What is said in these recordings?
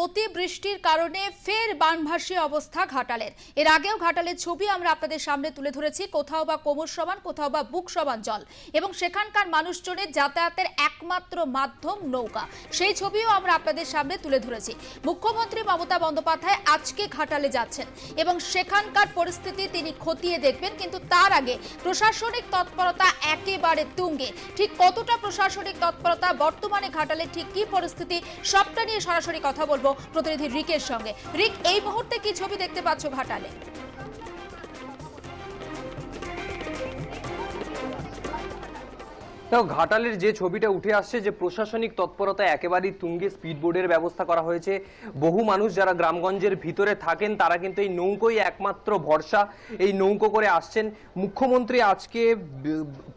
অতি বৃষ্টির কারণে ফের বানভাসী অবস্থা ঘাটালের। এর আগেও ঘাটালের ছবি আমরা আপনাদের সামনে তুলে ধরেছি, কোথাও বা কোমর সমান, কোথাও বা বুক সমান জল। এবং সেখানকার মানুষজনের যাতায়াতের একমাত্র মাধ্যম নৌকা। সেই ছবিও আমরা আপনাদের সামনে তুলে ধরেছি। মুখ্যমন্ত্রী মমতা বন্দ্যোপাধ্যায় আজকে ঘাটালে যাচ্ছেন এবং সেখানকার পরিস্থিতি তিনি খতিয়ে দেখবেন, কিন্তু তার আগে প্রশাসনিক তৎপরতা একেবারে তুঙ্গে। ঠিক কতটা প্রশাসনিক তৎপরতা, বর্তমানে ঘাটালে ঠিক কি পরিস্থিতি, সবটা নিয়ে সরাসরি কথা বলব। প্রতিনিধি রিকের সঙ্গে। রিক এই মুহূর্তে কি ছবি দেখতে পাচ্ছ ঘাটালে? তো ঘাটালের যে ছবিটা উঠে আসছে যে প্রশাসনিক তৎপরতা একেবারেই তুঙ্গে স্পিড বোর্ডের ব্যবস্থা করা হয়েছে, বহু মানুষ যারা গ্রামগঞ্জের ভিতরে থাকেন, তারা কিন্তু এই নৌকোই একমাত্র ভরসা, এই নৌকো করে আসছেন। মুখ্যমন্ত্রী আজকে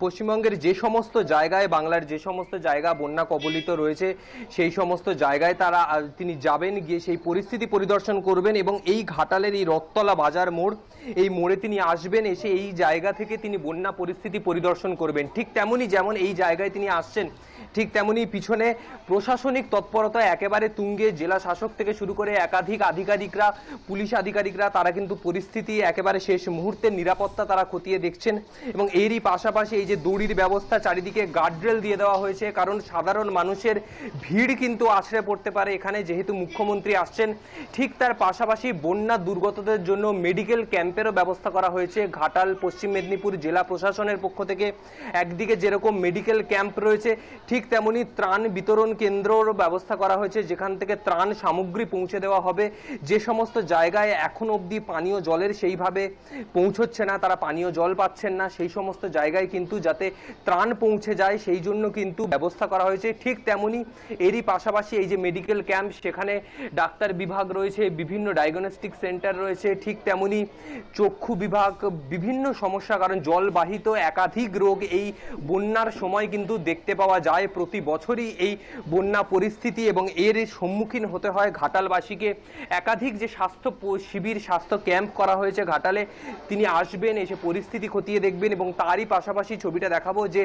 পশ্চিমবঙ্গের যে সমস্ত জায়গায়, বাংলার যে সমস্ত জায়গা বন্যা কবলিত রয়েছে, সেই সমস্ত জায়গায় তারা তিনি যাবেন, গিয়ে সেই পরিস্থিতি পরিদর্শন করবেন এবং এই ঘাটালের এই রথতলা বাজার মোড়, এই মোড়ে তিনি আসবেন, এসে এই জায়গা থেকে তিনি বন্যা পরিস্থিতি পরিদর্শন করবেন। ঠিক তেমনই যেমন এই জায়গায় তিনি আসছেন। ঠিক তেমনি পিছনে প্রশাসনিক তৎপরতা একেবারে তুঙ্গে। জেলা শাসক থেকে শুরু করে একাধিক আধিকারিকরা, পুলিশ আধিকারিকরা, তারা কিন্তু পরিস্থিতি একেবারে শেষ মুহূর্তের নিরাপত্তা তারা খতিয়ে দেখছেন এবং এরই পাশাপাশি এই যে দড়ির ব্যবস্থা চারিদিকে গার্ডরেল দিয়ে দেওয়া হয়েছে, কারণ সাধারণ মানুষের ভিড় কিন্তু আছড়ে পড়তে পারে এখানে যেহেতু মুখ্যমন্ত্রী আসছেন। ঠিক তার পাশাপাশি বন্যা দুর্গতদের জন্য মেডিকেল ক্যাম্পেরও ব্যবস্থা করা হয়েছে। ঘাটাল, পশ্চিম মেদিনীপুর জেলা প্রশাসনের পক্ষ থেকে একদিকে যেরকম মেডিকেল ক্যাম্প রয়েছে, ঠিক তেমনি ত্রাণ বিতরণ কেন্দ্রর ব্যবস্থা করা হয়েছে, যেখান থেকে ত্রাণ সামগ্রী পৌঁছে দেওয়া হবে। যে সমস্ত জায়গায় এখন অবধি পানীয় জলের সেইভাবে পৌঁছচ্ছে না, তারা পানীয় জল পাচ্ছেন না, সেই সমস্ত জায়গায় কিন্তু যাতে ত্রাণ পৌঁছে যায়, সেই জন্য কিন্তু ব্যবস্থা করা হয়েছে। ঠিক তেমনি এরই পাশাপাশি এই যে মেডিকেল ক্যাম্প, সেখানে ডাক্তার বিভাগ রয়েছে, বিভিন্ন ডায়াগনস্টিক সেন্টার রয়েছে, ঠিক তেমনি চক্ষু বিভাগ, বিভিন্ন সমস্যা, কারণ জলবাহিত একাধিক রোগ এই বন্যার সময় কিন্তু দেখতে পাওয়া যায়। প্রতি বছরই এই বন্যা পরিস্থিতি এবং এর সম্মুখীন হতে হয় ঘাটালবাসীকে। একাধিক যে স্বাস্থ্য শিবির, স্বাস্থ্য ক্যাম্প করা হয়েছে ঘাটালে, তিনি আসবেন, এসে পরিস্থিতি খতিয়ে দেখবেন এবং তারই পাশাপাশি ছবিটা দেখাবো যে,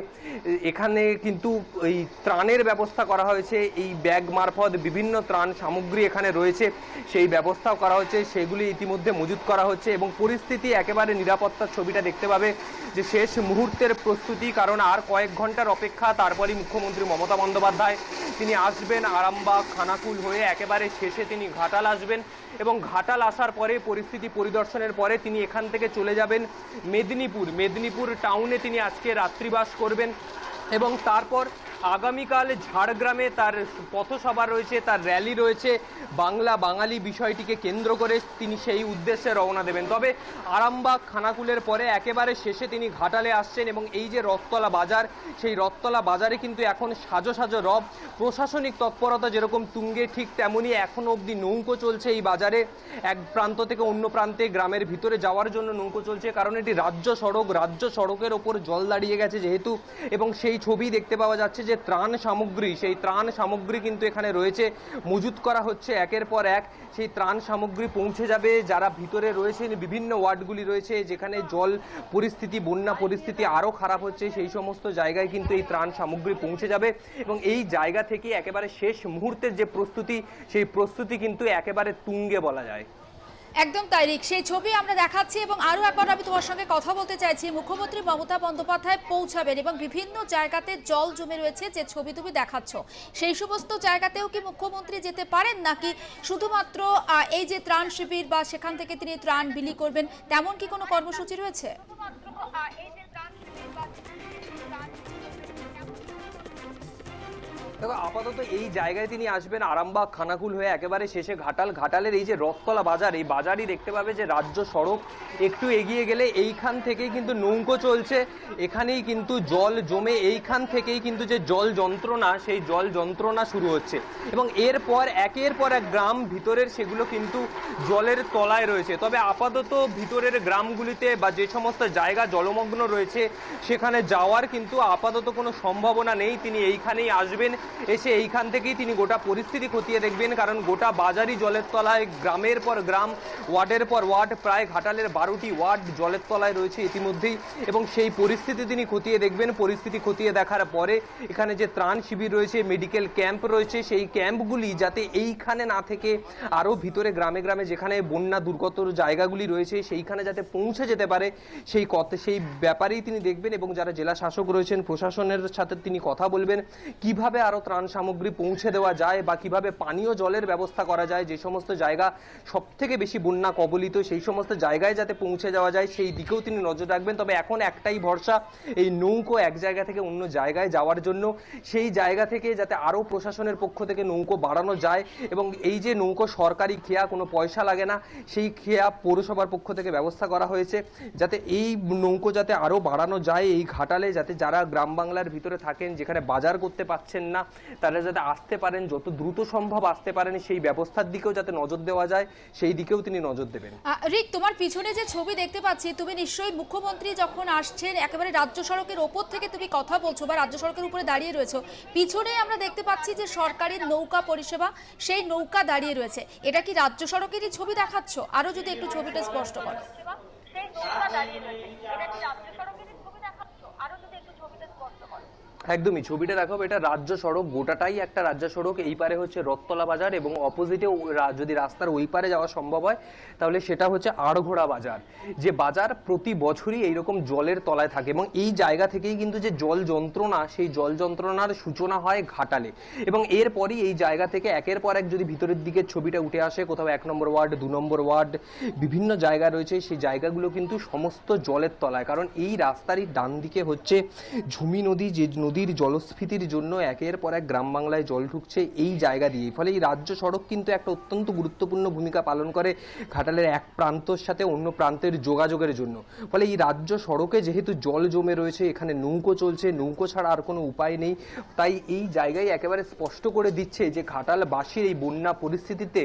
এখানে কিন্তু এই ত্রাণের ব্যবস্থা করা হয়েছে, এই ব্যাগ মারফত বিভিন্ন ত্রাণ সামগ্রী এখানে রয়েছে, সেই ব্যবস্থাও করা হচ্ছে, সেগুলি ইতিমধ্যে মজুত করা হচ্ছে এবং পরিস্থিতি একেবারে নিরাপত্তার ছবিটা দেখতে পাবে যে শেষ মুহূর্তের প্রস্তুতি, কারণ আর কয়েক ঘণ্টার অপেক্ষা তারপরই মুখ্যমন্ত্রী মমতা বন্দ্যোপাধ্যায়। তিনি আসবেন আরামবাগ, খানাকুল হয়ে একেবারে শেষে তিনি ঘাটাল আসবেন এবং ঘাটাল আসার পরে পরিস্থিতি পরিদর্শনের পরে তিনি এখান থেকে চলে যাবেন মেদিনীপুর। মেদিনীপুর টাউনে তিনি আজকে রাত্রিবাস করবেন এবং তারপর আগামীকাল ঝাড়গ্রামে তার পথসভা রয়েছে, তার র্যালি রয়েছে। বাংলা বাঙালি বিষয়টিকে কেন্দ্র করে তিনি সেই উদ্দেশ্যে রওনা দেবেন। তবে আরামবাগ, খানাকুলের পরে একেবারে শেষে তিনি ঘাটালে আসছেন এবং এই যে রথতলা বাজার, সেই রথতলা বাজারে কিন্তু এখন সাজো সাজো রব। প্রশাসনিক তৎপরতা যেরকম তুঙ্গে, ঠিক তেমনি এখন অবধি নৌকো চলছে এই বাজারে। এক প্রান্ত থেকে অন্য প্রান্তে গ্রামের ভিতরে যাওয়ার জন্য নৌকো চলছে, কারণ এটি রাজ্য সড়ক। রাজ্য সড়কের ওপর জল দাঁড়িয়ে গেছে যেহেতু, এবং সেই ছবি দেখতে পাওয়া যাচ্ছে যে ত্রাণ সামগ্রী, সেই ত্রাণ সামগ্রী কিন্তু এখানে রয়েছে। মজুত করা হচ্ছে একের পর এক। সেই ত্রাণ সামগ্রী পৌঁছে যাবে। যারা ভিতরে রয়েছেন, বিভিন্ন ওয়ার্ডগুলি রয়েছে, যেখানে জল পরিস্থিতি, বন্যা পরিস্থিতি আরও খারাপ হচ্ছে, সেই সমস্ত জায়গায় কিন্তু এই ত্রাণ সামগ্রী পৌঁছে যাবে। এবং এই জায়গা থেকে একেবারে শেষ মুহূর্তের যে প্রস্তুতি, সেই প্রস্তুতি কিন্তু একেবারে তুঙ্গে বলা যায়। একদম তাই, রিক। সেই ছবি আমরা দেখাচ্ছি এবং আরও একবার আমি তোমার সঙ্গে কথা বলতে চাইছি। মুখ্যমন্ত্রী মমতা বন্দ্যোপাধ্যায় পৌঁছাবেন এবং বিভিন্ন জায়গাতে জল জমে রয়েছে যে ছবি তুমি দেখাচ্ছ। সেই সমস্ত জায়গাতেও কি মুখ্যমন্ত্রী যেতে পারেন নাকি শুধুমাত্র এই যে ত্রাণ শিবির বা সেখান থেকে তিনি ত্রাণ বিলি করবেন, তেমন কি কোনো কর্মসূচি রয়েছে? দেখো, আপাতত এই জায়গায় তিনি আসবেন, আরামবাগ, খানাকুল হয়ে একেবারে শেষে ঘাটাল। ঘাটালের এই যে রথতলা বাজার, এই বাজারই দেখতে পাবে যে রাজ্য সড়ক একটু এগিয়ে গেলে এইখান থেকেই কিন্তু নৌকো চলছে। এখানেই কিন্তু জল জমে, এইখান থেকেই কিন্তু যে জল যন্ত্রণা, সেই জল যন্ত্রণা শুরু হচ্ছে। এবং এরপর, একের পর এক গ্রাম ভিতরের সেগুলো কিন্তু জলের তলায় রয়েছে। তবে আপাতত ভিতরের গ্রামগুলিতে বা যে সমস্ত জায়গা জলমগ্ন রয়েছে, সেখানে যাওয়ার কিন্তু আপাতত কোনো সম্ভাবনা নেই। তিনি এইখানেই আসবেন। এসে এইখান থেকেই তিনি গোটা পরিস্থিতি খতিয়ে দেখবেন, কারণ গোটা বাজারই জলের তলায়, গ্রামের পর গ্রাম, ওয়ার্ডের পর ওয়ার্ড, প্রায় ঘাটালের বারোটি ওয়ার্ড জলের তলায় রয়েছে ইতিমধ্যেই, এবং সেই পরিস্থিতি তিনি খতিয়ে দেখবেন, পরিস্থিতি খতিয়ে দেখার পরে এখানে যে ত্রাণ শিবির রয়েছে, মেডিকেল ক্যাম্প রয়েছে, সেই ক্যাম্পগুলি যাতে এইখানে না থেকে আরও ভিতরে গ্রামে গ্রামে যেখানে বন্যা দুর্গত জায়গাগুলি রয়েছে, সেইখানে যাতে পৌঁছে যেতে পারে, সেই কথা, সেই ব্যাপারেই তিনি দেখবেন, এবং যারা জেলা শাসক রয়েছেন, প্রশাসনের সাথে তিনি কথা বলবেন, কীভাবে আরও ত্রাণ সামগ্রী পৌঁছে দেওয়া যায় বা কীভাবে পানীয় জলের ব্যবস্থা করা যায়, যে সমস্ত জায়গা সব থেকে বেশি বন্যা কবলিত, সেই সমস্ত জায়গায় যাতে পৌঁছে যাওয়া যায়, সেই দিকেও তিনি নজর রাখবেন। তবে এখন একটাই ভরসা, এই নৌকো এক জায়গা থেকে অন্য জায়গায় যাওয়ার জন্য। সেই জায়গা থেকে যাতে আরও প্রশাসনের পক্ষ থেকে নৌকো বাড়ানো যায় এবং এই যে নৌকো সরকারি খেয়া, কোনো পয়সা লাগে না, সেই খেয়া পৌরসভার পক্ষ থেকে ব্যবস্থা করা হয়েছে। যাতে এই নৌকো যাতে আরও বাড়ানো যায় এই ঘাটালে, যাতে যারা গ্রাম বাংলার ভিতরে থাকেন, যেখানে বাজার করতে পারছেন না তারা যাতে আসতে পারেন যত দ্রুত সম্ভব আসতে পারেন সেই ব্যবস্থার দিকেও যাতে নজর দেওয়া যায় সেই দিকেও তিনি নজর দেবেন। রিক তোমার পিছনে যে ছবি দেখতে পাচ্ছি তুমি নিশ্চয়ই মুখ্যমন্ত্রী যখন আসছেন একেবারে রাজ্য সড়কের ওপর থেকে তুমি কথা বলছো বা রাজ্য সড়কের উপরে দাঁড়িয়ে রয়েছো পিছনে আমরা দেখতে পাচ্ছি যে সরকারি নৌকা পরিষেবা সেই নৌকা দাঁড়িয়ে রয়েছে। এটা কি রাজ্য সড়কেরই ছবি দেখাচ্ছ? আরও যদি একটু ছবিটা স্পষ্ট করো সেই নৌকা দাঁড়িয়ে রয়েছে এটা কি রাজ্য সড়কেরই ছবি দেখাচ্ছ আরও যদি একটু ছবিটা স্পষ্ট করো একদমই, ছবিটা দেখো, এটা রাজ্য সড়ক, গোটাটাই একটা রাজ্য সড়ক। এই পারে হচ্ছে রথতলা বাজার এবং অপোজিটে যদি রাস্তার ওই পারে যাওয়া সম্ভব হয়, তাহলে সেটা হচ্ছে আড়ঘোড়া বাজার। যে বাজার প্রতি বছরই এইরকম জলের তলায় থাকে এবং এই জায়গা থেকেই কিন্তু যে জল যন্ত্রণা, সেই জল যন্ত্রণার সূচনা হয় ঘাটালে। এবং এরপরই এই জায়গা থেকে একের পর এক যদি ভিতরের দিকে ছবিটা উঠে আসে, কোথাও এক নম্বর ওয়ার্ড, দু নম্বর ওয়ার্ড, বিভিন্ন জায়গা রয়েছে, সেই জায়গাগুলো কিন্তু সমস্ত জলের তলায়। কারণ এই রাস্তারই ডান দিকে হচ্ছে ঝুমি নদী, যে নদীর জলস্ফীতির জন্য একের পর এক গ্রাম বাংলায় জল ঢুকছে এই জায়গা দিয়ে ফলে এই রাজ্য সড়ক কিন্তু একটা অত্যন্ত গুরুত্বপূর্ণ ভূমিকা পালন করে ঘাটালের এক প্রান্তর সাথে অন্য প্রান্তের যোগাযোগের জন্য। ফলে এই রাজ্য সড়কে যেহেতু জল জমে রয়েছে, এখানে নৌকো চলছে, নৌকো ছাড়া আর কোনো উপায় নেই। তাই এই জায়গায় একেবারে স্পষ্ট করে দিচ্ছে যে ঘাটালবাসীর এই বন্যা পরিস্থিতিতে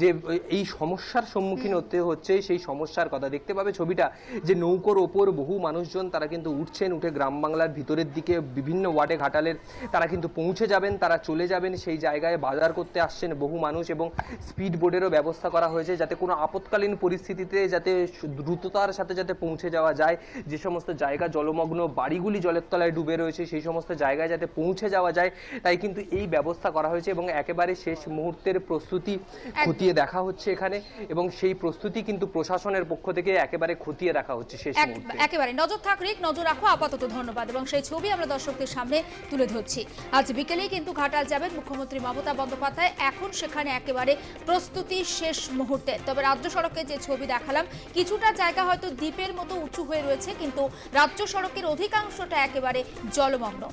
যে এই সমস্যার সম্মুখীন হতে হচ্ছে, সেই সমস্যার কথা। দেখতে পাবে ছবিটা যে নৌকোর ওপর বহু মানুষজন তারা কিন্তু উঠছেন, উঠে গ্রাম বাংলার ভিতরের দিকে বিভিন্ন ওয়ার্ডে ঘাটালের তারা কিন্তু পৌঁছে যাবেন তারা চলে যাবেন সেই জায়গায় বাজার করতে আসছেন বহু মানুষ এবং স্পিড বোর্ডেরও ব্যবস্থা করা হয়েছে যাতে কোনো আপৎকালীন পরিস্থিতিতে যাতে দ্রুততার সাথে যাতে পৌঁছে যাওয়া যায়। যে সমস্ত জায়গা জলমগ্ন বাড়িগুলি জলের তলায় ডুবে রয়েছে সেই সমস্ত জায়গায় যাতে পৌঁছে যাওয়া যায় তাই কিন্তু এই ব্যবস্থা করা হয়েছে এবং একেবারে শেষ মুহূর্তের প্রস্তুতি খতিয়ে দেখা হচ্ছে এখানে এবং সেই প্রস্তুতি কিন্তু প্রশাসনের পক্ষ থেকে একেবারে খতিয়ে রাখা হচ্ছে শেষ মুহূর্তে। একেবারে। নজর থাক রিক নজর রাখো। আপাতত ধন্যবাদ এবং সেই ছবি আমরা দর্শকদের সামনে তুলে ধরছি। আজ বিকেলেই কিন্তু ঘাটাল যাবেন মুখ্যমন্ত্রী মমতা বন্দ্যোপাধ্যায়। এখন সেখানে একেবারে প্রস্তুতি শেষ মুহূর্তে। তবে রাজ্য সড়কে যে ছবি দেখালাম, কিছুটা জায়গা হয়তো দ্বীপের মতো উঁচু হয়ে রয়েছে, কিন্তু রাজ্য সড়কের অধিকাংশটা একেবারে জলমগ্ন।